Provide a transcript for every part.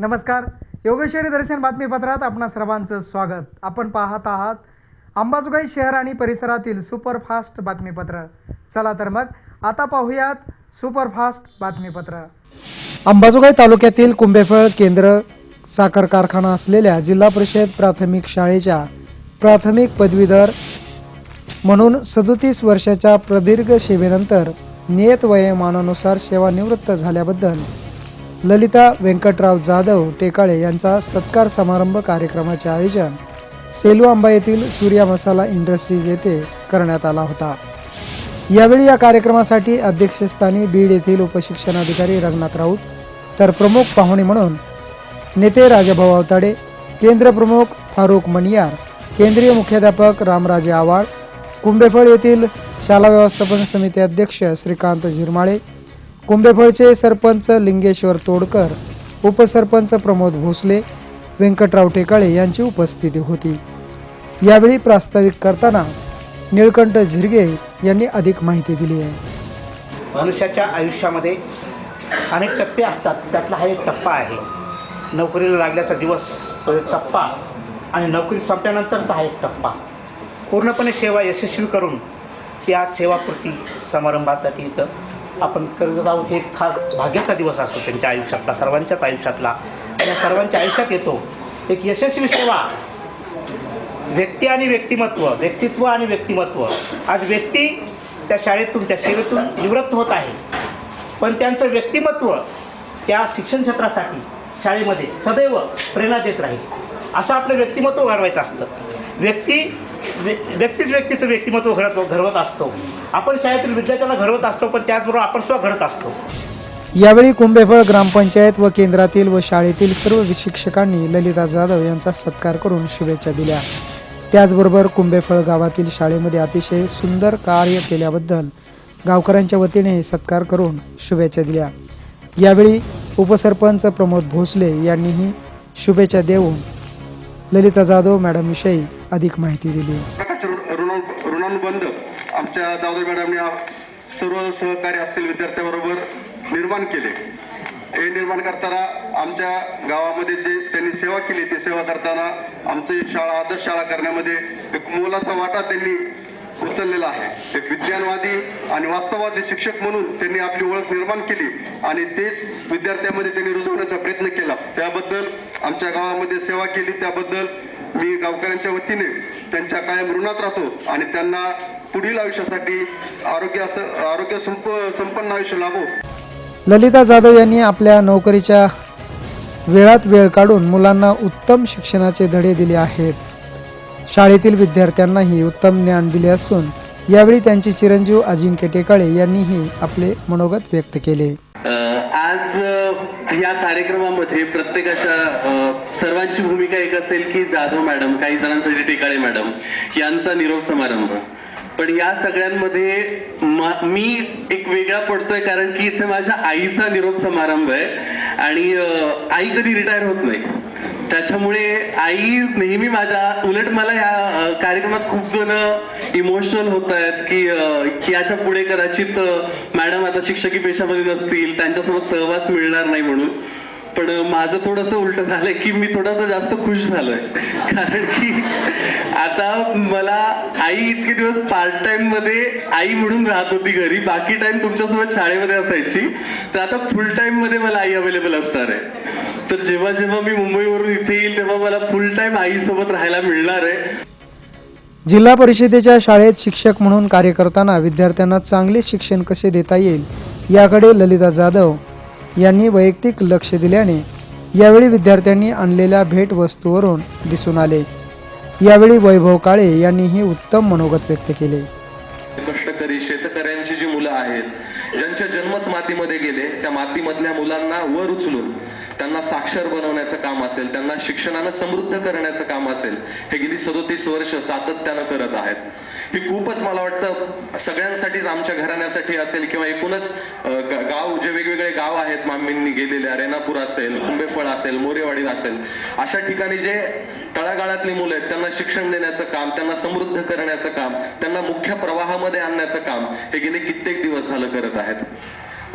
नमस्कार. योगेश्वरी दर्शन बातमीपत्रात आपणा सर्वांचं स्वागत. आपण पाहत आहात अंबाजोगाई शहर आणि परिसरातील सुपरफास्ट बातमीपत्र. चला तर मग आता पाहूयात सुपरफास्ट बातमीपत्र. अंबाजोगाई तालुक्यातील कुंभेफळ केंद्र साखर कारखाना असलेल्या जिल्हा परिषद प्राथमिक शाळेच्या प्राथमिक पदवीधर म्हणून सदोतीस वर्षाच्या प्रदीर्घ सेवेनंतर नियत वयमानानुसार सेवानिवृत्त झाल्याबद्दल ललिता व्यंकटराव जाधव टेकाळे यांचा सत्कार समारंभ कार्यक्रमाचे आयोजन सेलू आंबा येथील सूर्या मसाला इंडस्ट्रीज येथे करण्यात आला होता. यावेळी या कार्यक्रमासाठी अध्यक्षस्थानी बीड येथील उपशिक्षणाधिकारी रंगनाथ राऊत तर प्रमुख पाहुणे म्हणून नेते राजाभाऊ अवताडे केंद्र प्रमुख फारुख मणियार केंद्रीय मुख्याध्यापक रामराजे आवाळ कुंभेफळ येथील शाला व्यवस्थापन समिती अध्यक्ष श्रीकांत झिरमाळे कुंभेफळचे सरपंच लिंगेश्वर तोडकर उपसरपंच प्रमोद भोसले व्यंकटराव टेकाळे यांची उपस्थिती होती. यावेळी प्रास्ताविक करताना निळकंठ झिरगे यांनी अधिक माहिती दिली आहे. मनुष्याच्या आयुष्यामध्ये अनेक टप्पे असतात. त्यातला हा एक टप्पा आहे. नोकरीला लागल्याचा दिवस तो एक टप्पा. आणि नोकरी संपल्यानंतरचा हा एक टप्पा. पूर्णपणे सेवा यशस्वी करून त्या सेवापूर्ती समारंभासाठी इथं आपण करत आहोत हे खा भाग्याचा दिवस असतो त्यांच्या आयुष्यातला सर्वांच्याच आयुष्यातला. आणि या सर्वांच्या आयुष्यात येतो. एक यशस्वी सेवा. व्यक्ती आणि व्यक्तिमत्व व्यक्तित्व आणि व्यक्तिमत्व. आज व्यक्ती त्या शाळेतून त्या सेवेतून निवृत्त होत आहे. पण त्यांचं व्यक्तिमत्व त्या शिक्षण क्षेत्रासाठी शाळेमध्ये सदैव प्रेरणा देत राहील. असं आपलं व्यक्तिमत्व घडवायचं असतं. व्यक्ती व्यक्तीच व्यक्तीचं व्यक्तिमत्व घडत घडवत असतो. आपण शाळेतील विद्यार्थ्याला घडवत असतो पण त्याचबरोबर आपण सुद्धा घडत असतो. यावेळी कुंभेफळ ग्रामपंचायत व केंद्रातील व शाळेतील सर्व शिक्षकांनी ललिता जाधव यांचा सत्कार करून शुभेच्छा दिल्या. त्याचबरोबर कुंभेफळ गावातील शाळेमध्ये अतिशय सुंदर कार्य केल्याबद्दल गावकऱ्यांच्या वतीने सत्कार करून शुभेच्छा दिल्या. यावेळी उपसरपंच प्रमोद भोसले यांनीही शुभेच्छा देऊन ललिता जाधव मॅडमविषयी अधिक माहिती दिली. प्रकाश ऋण- ऋणानुबंध आमच्या जाधव मॅडमने सर्व सहकारी असतील विद्यार्थ्याबरोबर निर्माण केले. हे निर्माण करताना आमच्या गावामध्ये जे त्यांनी सेवा केली ती सेवा करताना आमची शाळा आदर्श शाळा करण्यामध्ये एक मोलाचा वाटा त्यांनी उचललेला आहे. एक विज्ञानवादी आणि वास्तववादी शिक्षक म्हणून त्यांनी आपली ओळख निर्माण केली आणि तेच विद्यार्थ्यामध्ये त्यांनी रुजवण्याचा प्रयत्न केला. त्याबद्दल आमच्या गावामध्ये सेवा केली त्याबद्दल मी गावकऱ्यांच्या वतीने त्यांच्या कायम ऋणात राहतो आणि त्यांना पुढील आयुष्यासाठी आरोग्य आरोग्य संप संपन्न आयुष्य लाभो. ललिता जाधव यांनी आपल्या नोकरीच्या वेळात वेळ काढून मुलांना उत्तम शिक्षणाचे धडे दिले आहेत. शाळेतील विद्यार्थ्यांनाही उत्तम ज्ञान दिले असून यावेळी त्यांचे चिरंजीव अजिंक्य टेकाळे यांनीही आपले मनोगत व्यक्त केले. आज या कार्यक्रमामध्ये प्रत्येकाच्या सर्वांची भूमिका एक असेल की जाधव मॅडम काही जणांसाठी टेकाळे मॅडम यांचा निरोप समारंभ. पण या सगळ्यांमध्ये मी एक वेगळा पडतोय कारण की इथे माझ्या आईचा निरोप समारंभ आहे आणि आई कधी रिटायर होत नाही. त्याच्यामुळे आई नेहमी माझ्या उलट मला या कार्यक्रमात खूप जण इमोशनल होत आहेत की याच्यापुढे कदाचित मॅडम आता शिक्षकी पेशामध्ये नसतील त्यांच्यासोबत सहवास मिळणार नाही म्हणून. पण माझं थोडंसं उलट झालंय की मी थोडंसं जास्त खुश झालोय. कारण की आता मला आई इतके दिवस पार्ट टाइममध्ये आई म्हणून राहत होती घरी बाकी टाइम तुमच्यासोबत शाळेमध्ये असायची. तर आता फुल टाइममध्ये मला आई अवेलेबल असणार आहे. तर जेव्हा जेव्हा मी मुंबईवरून इथे येईल तेव्हा मला फुल टाइम आईसोबत राहायला मिळणार आहे. जिल्हा परिषदेच्या शाळेत शिक्षक म्हणून कार्य करताना विद्यार्थ्यांना चांगले शिक्षण कसे देता येईल याकडे ललिता जाधव यांनी वैयक्तिक लक्ष दिल्याने यावेळी विद्यार्थ्यांनी आणलेल्या भेटवस्तूवरून दिसून आले. यावेळी वैभव काळे यांनीही उत्तम मनोगत व्यक्त केले. कष्टकरी शेतकऱ्यांची जी मुलं आहेत ज्यांच्या जन्मच मातीमध्ये गेले त्या मातीमधल्या मुलांना वर उचलून त्यांना साक्षर बनवण्याचं काम असेल त्यांना शिक्षणानं समृद्ध करण्याचं काम असेल हे गेली सदोतीस वर्ष सातत्यानं करत आहेत. हे खूपच मला वाटतं सगळ्यांसाठीच आमच्या घराण्यासाठी असेल किंवा एकूणच गाव जे वेगवेगळे गाव आहेत मामींनी गेलेले रेणापूर असेल कुंभेफळ असेल मोरेवाडी असेल अशा ठिकाणी जे तळागाळातली मुलं आहेत त्यांना शिक्षण देण्याचं काम त्यांना समृद्ध करण्याचं काम त्यांना मुख्य प्रवाहामध्ये आणण्याचं काम हे गेले कित्येक दिवस झालं करत आहेत.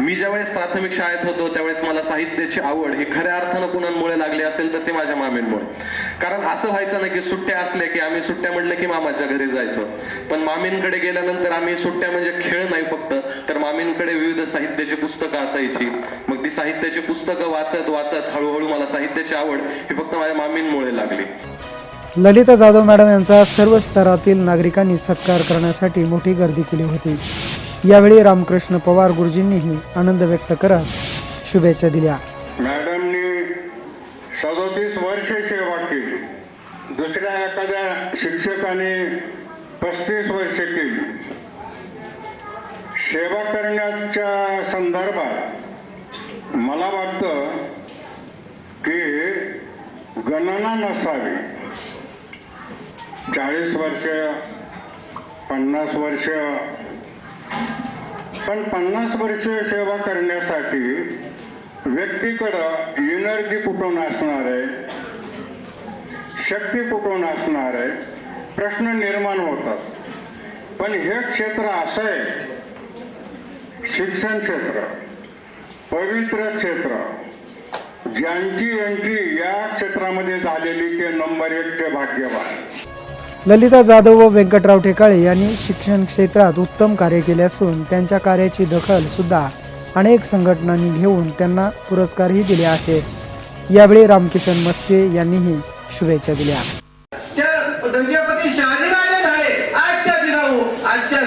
मी ज्यावेळेस प्राथमिक शाळेत होतो त्यावेळेस मला साहित्याची आवड ही खऱ्या अर्थानं कुणांमुळे लागली असेल तर ते माझ्या मामींमुळे. कारण असं व्हायचं नाही की सुट्ट्या असल्या की आम्ही सुट्ट्या म्हटलं की मामाच्या घरी जायचो. पण मामींकडे गेल्यानंतर आम्ही सुट्ट्या म्हणजे खेळ नाही फक्त तर मामींकडे विविध साहित्याची पुस्तकं असायची. मग ती साहित्याची पुस्तकं वाचत वाचत हळूहळू मला साहित्याची आवड ही फक्त माझ्या मामींमुळे लागली. ललिता जाधव मॅडम यांचा सर्व स्तरातील नागरिकांनी सत्कार करण्यासाठी मोठी गर्दी केली होती. यावेळी रामकृष्ण पवार गुरुजींनीही आनंद व्यक्त करत शुभेच्छा दिल्या. मॅडमनी सदोतीस वर्ष सेवा केली. दुसऱ्या एखाद्या शिक्षकाने पस्तीस वर्ष केली. सेवा करण्याच्या संदर्भात मला वाटतं की गणना नसावी. चाळीस वर्ष पन्नास वर्ष पण पन्नास वर्ष सेवा करण्यासाठी व्यक्तीकडं एनर्जी कुठून असणार आहे? शक्ती कुठून असणार आहे? प्रश्न निर्माण होतात. पण हे क्षेत्र असं आहे. शिक्षण क्षेत्र पवित्र क्षेत्र ज्यांची एंट्री या क्षेत्रामध्ये झालेली ते नंबर एकचे भाग्यवान. ललिता जाधव व व्यंकटराव ठेकाळे यांनी शिक्षण क्षेत्रात उत्तम कार्य केले असून त्यांच्या कार्याची दखल सुद्धा अनेक संघटनांनी घेऊन त्यांना पुरस्कारही दिले आहेत. यावेळी रामकिशन मस्के यांनीही शुभेच्छा दिल्या. त्या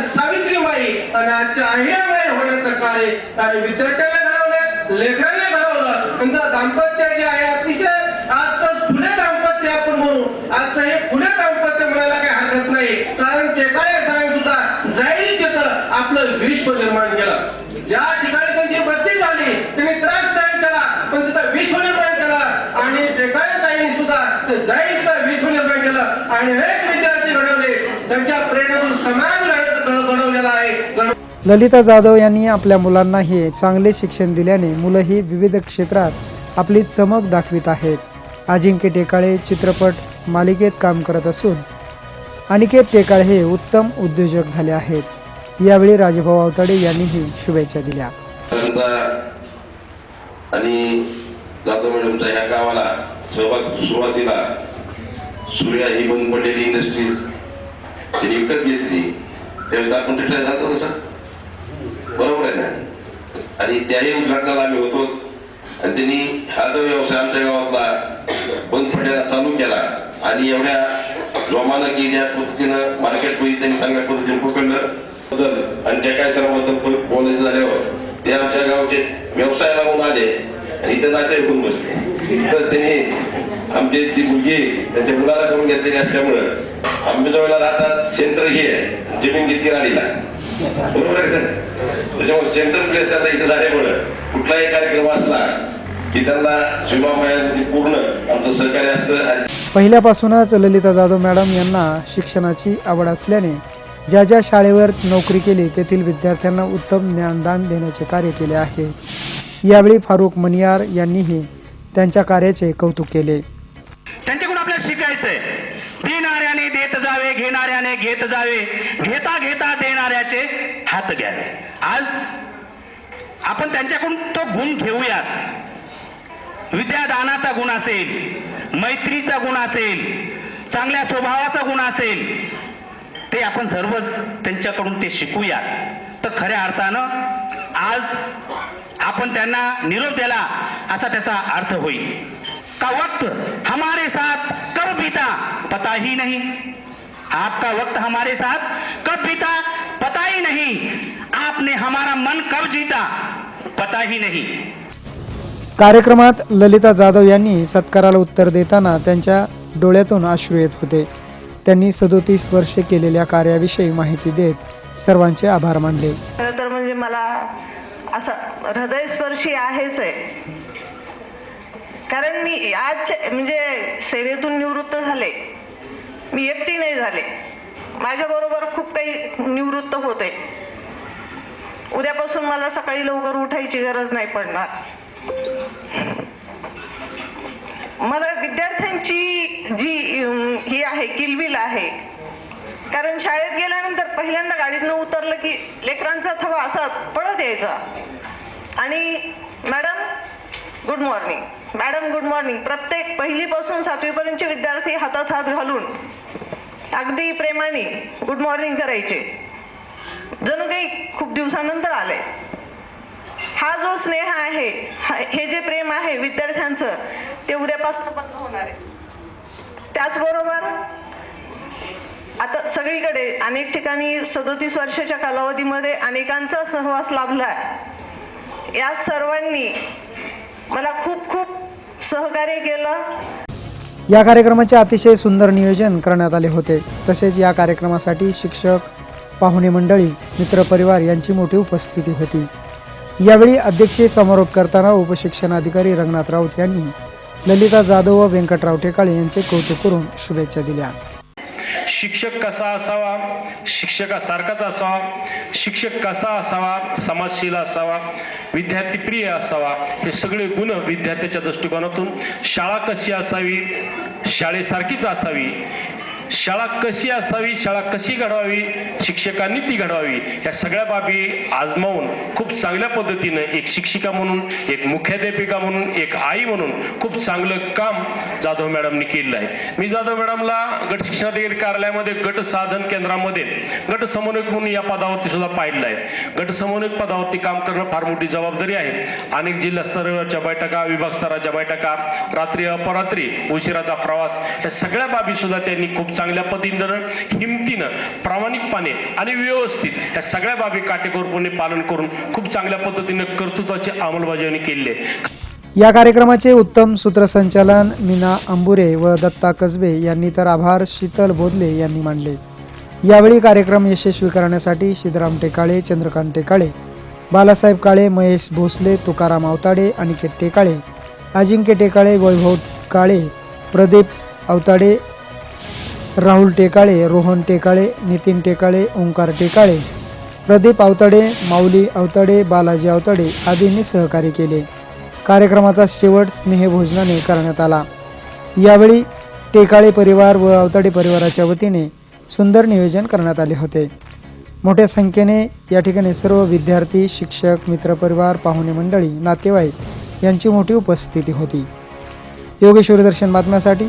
सावित्रीबाई आणि आजच्या अहिल्याबाई होण्याचं कार्य. काही विद्यार्थ्याने घडवले लेखराने घडवलं. त्यांचं दाम्पत्य जे आहे अतिशय आजचं फुले दाम्पत्य आपण म्हणू आजचं हे फुले दाम्पत्य म्हणायला काही हरकत नाही कारण टेकाळे सरांनी सुद्धा जाईल तिथं आपलं विश्व निर्माण केलं. ज्या ठिकाणी त्यांची बदली झाली त्यांनी त्रास सहन केला पण तिथं विश्व निर्माण केला. आणि टेकाळे ताईंनी सुद्धा जाईल तिथं विश्व निर्माण केलं. आणि एक विद्यार्थी घडवले. त्यांच्या प्रेरणेतून समाज घडवलेला आहे. ललिता जाधव यांनी आपल्या मुलांनाही चांगले शिक्षण दिल्याने मुलंही विविध क्षेत्रात आपली चमक दाखवित आहेत. अजिंक्य टेकाळे चित्रपट मालिकेत काम करत असून अनिकेत टेकाळे हे उत्तम उद्योजक झाले आहेत. यावेळी राजभाऊ आवताडे यांनीही शुभेच्छा दिल्या. आणि जाधव मॅडमच्या ह्या गावाला सहभाग सुरुवातीला सूर्या ही बंद पडलेली इंडस्ट्रीज त्यांनी विकत घेतली. त्यावेळेस आपण रिटायर जातो तसं बरोबर आहे ना? आणि त्याही उद्घाटनाला आम्ही होतो. आणि त्यांनी हा जो व्यवसाय आमच्या गावातला बंद पडायला चालू केला आणि एवढ्या जोमानं की ज्या पद्धतीनं मार्केटमध्ये त्यांनी चांगल्या पद्धतीने पकडलं आणि त्या काय सरांबद्दल बोलायचं झाल्यावर ते आमच्या गावचे व्यवसाय लागून आले आणि इथं जायचं ऐकून बसले. तर त्यांनी आमची ती मुलगी त्यांच्या मुलाला करून घेतलेली असल्यामुळं आंबेजोगाईला राहतात सेंटर हे आहे जमीन घेतली राणीला. बरोबर आहे सर? त्याच्यामुळे सेंटर प्लेस त्यांना इथं झाल्यामुळं कुठलाही कार्यक्रम असला की त्यांना शिवबाबाई पूर्ण आमचं सहकार्य असतं पहिल्यापासूनच ललिता जाधव मॅडम यांना शिक्षणाची आवड असल्याने ज्या ज्या शाळेवर नोकरी केली तेथील विद्यार्थ्यांना उत्तम ज्ञानदान देण्याचे कार्य केले आहे. यावेळी फारुख मनियार यांनीही त्यांच्या कार्याचे कौतुक केले. त्यांच्याकडून आपल्याला शिकायचंय. देणाऱ्याने देत जावे घेणाऱ्याने घेत जावे. घेता घेता देणाऱ्याचे हात घ्यावे. आज आपण त्यांच्याकडून तो गुण घेऊयात. विद्यादानाचा गुण असेल मैत्रीचा गुण असेल चांगल्या स्वभावाचा गुण असेल ते आपण सर्व त्यांच्याकडून ते शिकूयात. तर खऱ्या अर्थानं आज आपण त्यांना निरोप दिला असा त्याचा अर्थ होईल. का वक्त हमारे साथ कब बीता पता ही नहीं. आपका वक्त हमारे साथ कब बीता पता ही नहीं. आपने हमारा मन कब जीता पता ही नहीं. कार्यक्रमात ललिता जाधव यांनी सत्काराला उत्तर देताना त्यांच्या डोळ्यातून अश्रू येत होते. त्यांनी सदोतीस वर्षे केलेल्या कार्याविषयी माहिती देत सर्वांचे आभार मानले. खरं तर म्हणजे मला असं हृदयस्पर्शी आहेच आहे. कारण मी आज म्हणजे सेवेतून निवृत्त झाले. मी एकटी नाही झाले. माझ्याबरोबर खूप काही निवृत्त होते. उद्यापासून मला सकाळी लवकर उठायची गरज नाही पडणार. मला विद्यार्थ्यांची जी ही आहे किलबिल आहे कारण शाळेत गेल्यानंतर पहिल्यांदा गाडीतनं उतरलं की लेकरांचा थवा असा पळत यायचा. आणि madam good morning. Madam good morning. प्रत्येक पहिलीपासून सातवीपर्यंतचे विद्यार्थी हातात हात घालून अगदी प्रेमाने गुड मॉर्निंग करायचे. जणू काही खूप दिवसानंतर आले. हा जो स्नेह आहे हा- हे जे प्रेम आहे विद्यार्थ्यांचं ते उद्यापासून बंद होणार आहे. त्याचबरोबर आता सगळीकडे अनेक ठिकाणी सदोतीस वर्षाच्या कालावधीमध्ये अनेकांचा सहवास लाभला आहे या सर्वांनी मला खूप खूप सहकार्य केलं. या कार्यक्रमाचे अतिशय सुंदर नियोजन करण्यात आले होते. तसेच या कार्यक्रमासाठी शिक्षक पाहुणे मंडळी मित्रपरिवार यांची मोठी उपस्थिती होती. यावेळी अध्यक्षीय समारोप करताना उपशिक्षण अधिकारी रंगनाथ राऊत यांनी ललिता जाधव व व्यंकटराव टेकाळे यांचे कौतुक करून शुभेच्छा दिल्या. शिक्षक कसा असावा? शिक्षकासारखाच असावा. शिक्षक कसा असावा? समाजशील असावा. विद्यार्थी प्रिय असावा. हे सगळे गुण विद्यार्थ्याच्या दृष्टिकोनातून शाळा कशी असावी? शाळेसारखीच असावी. शाळा कशी असावी शाळा कशी घडवावी शिक्षकांनी ती घडवावी या सगळ्या बाबी आजमावून खूप चांगल्या पद्धतीनं एक शिक्षिका म्हणून एक मुख्याध्यापिका म्हणून एक आई म्हणून खूप चांगलं काम जाधव मॅडमनी केलेलं आहे. मी जाधव मॅडमला गट शिक्षणाधिकारी कार्यालयामध्ये गट साधन केंद्रामध्ये गट समन्वयक म्हणून या पदावरती सुद्धा पाहिलेलं आहे. गट समन्वयक पदावरती काम करणं फार मोठी जबाबदारी आहे. अनेक जिल्हा स्तरावरच्या बैठका विभाग स्तराच्या बैठका रात्री अपरात्री उशिराचा प्रवास या सगळ्या बाबी सुद्धा त्यांनी खूप चांगल्या पद्धतीनं हिमतीनं प्रामाणिकपणे आणि व्यवस्थित या सगळ्या बाबी काटेकोरपणे पालन करून खूप चांगल्या पद्धतीनं कर्तृत्वाची अंमलबजावणी केली आहे. या कार्यक्रमाचे उत्तम सूत्रसंचालन मीना अंबुरे व दत्ता कसबे यांनी तर आभार शीतल बोधले यांनी मानले यावेळी कार्यक्रम यशस्वी करण्यासाठी सिद्धराम टेकाळे चंद्रकांत टेकाळे बालासाहेब काळे महेश भोसले तुकाराम अवताडे अनिकेत टेकाळे अजिंक्य टेकाळे वैभव काळे प्रदीप अवताडे राहुल टेकाळे रोहन टेकाळे नितीन टेकाळे ओंकार टेकाळे प्रदीप अवतडे माऊली अवतडे बालाजी अवतडे आदींनी सहकार्य केले. कार्यक्रमाचा शेवट स्नेहभोजनाने करण्यात आला. यावेळी टेकाळे परिवार व अवतडे परिवाराच्या वतीने सुंदर नियोजन करण्यात आले होते. मोठ्या संख्येने या ठिकाणी सर्व विद्यार्थी शिक्षक मित्रपरिवार पाहुणे मंडळी नातेवाईक यांची मोठी उपस्थिती होती. योगेश्वरी दर्शन बातम्यासाठी